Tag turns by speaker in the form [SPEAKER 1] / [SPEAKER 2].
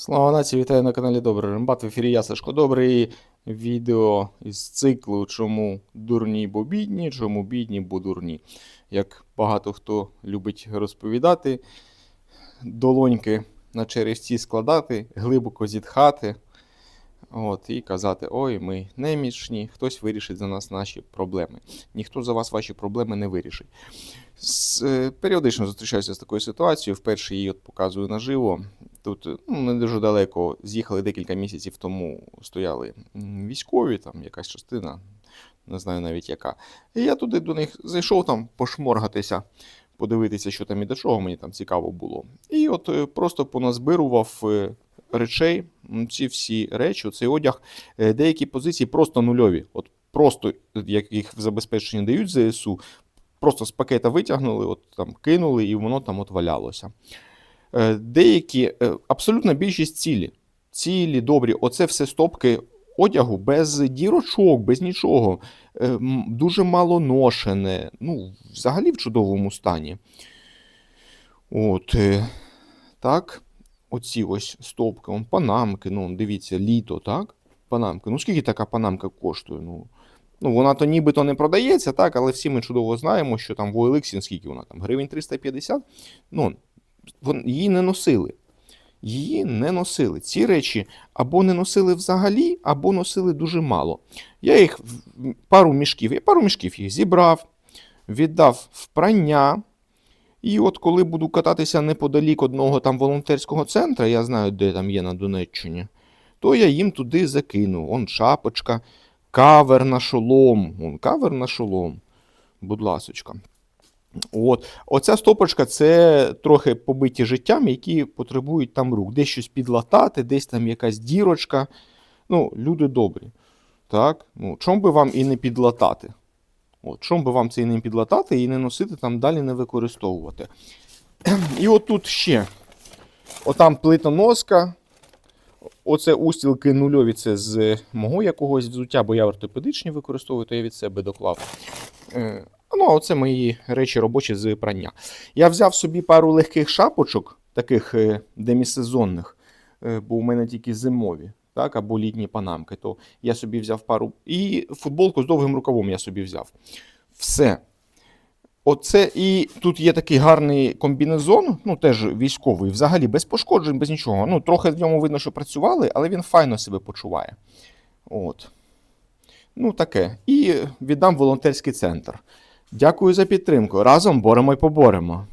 [SPEAKER 1] Слава нації, вітаю на каналі Добрий Рембат. В ефірі я Сашко Добрий. Відео із циклу Чому дурні, бо бідні, чому бідні, бо дурні. Як багато хто любить розповідати, долоньки на черевці складати, глибоко зітхати. От, і казати, ой, ми немічні, хтось вирішить за нас наші проблеми. Ніхто за вас ваші проблеми не вирішить. С, е, періодично зустрічаюся з такою ситуацією. Вперше її от показую наживо. Тут е, ну, не дуже далеко з'їхали декілька місяців тому, стояли військові, там якась частина, не знаю навіть яка. І я туди до них зайшов там пошморгатися, подивитися, що там і до чого мені там цікаво було. І от е, просто поназбирував е, речей, ці всі речі, цей одяг, деякі позиції просто нульові. От просто як їх в забезпечення дають ЗСУ, просто з пакета витягнули, от там кинули, і воно там от валялося. Е, Деякі, е, абсолютна більшість цілі. Цілі, добрі, оце все стопки одягу без дірочок, без нічого. Е, Дуже мало ношене, ну, взагалі в чудовому стані. От, так, оці ось стопки, он, панамки, ну, дивіться, літо, так? Панамки. Ну, скільки така панамка коштує? Ну, ну вона то нібито не продається, так, але всі ми чудово знаємо, що там в OLX, скільки вона там, гривень 350. Ну, вон- її не носили. Її не носили. Ці речі або не носили взагалі, або носили дуже мало. Я їх пару мішків, я пару мішків їх зібрав, віддав в прання. І от коли буду кататися неподалік одного там волонтерського центру, я знаю, де там є на Донеччині, то я їм туди закину. Он шапочка, кавер на шолом. Он кавер на шолом. Будь ласочка. От. Оця стопочка це трохи побиті життям, які потребують там рук. Десь щось підлатати, десь там якась дірочка. Ну, люди добрі. Так? Ну, чом би вам і не підлатати? От, чом би вам це і не підлатати і не носити там далі не використовувати. І отут ще. Отам плитоноска. Оце устілки нульові, це з мого якогось взуття, бо я ортопедичні використовую, то я від себе доклав. Ну, а оце мої речі робочі з прання. Я взяв собі пару легких шапочок, таких е, демісезонних, е, бо у мене тільки зимові, так, або літні панамки. То я собі взяв пару. І футболку з довгим рукавом я собі взяв. Все. Оце і тут є такий гарний комбінезон, ну теж військовий, взагалі без пошкоджень, без нічого. Ну, трохи в ньому видно, що працювали, але він файно себе почуває. От. Ну, таке. І віддам волонтерський центр. Дякую за підтримку. Разом боремо й поборемо.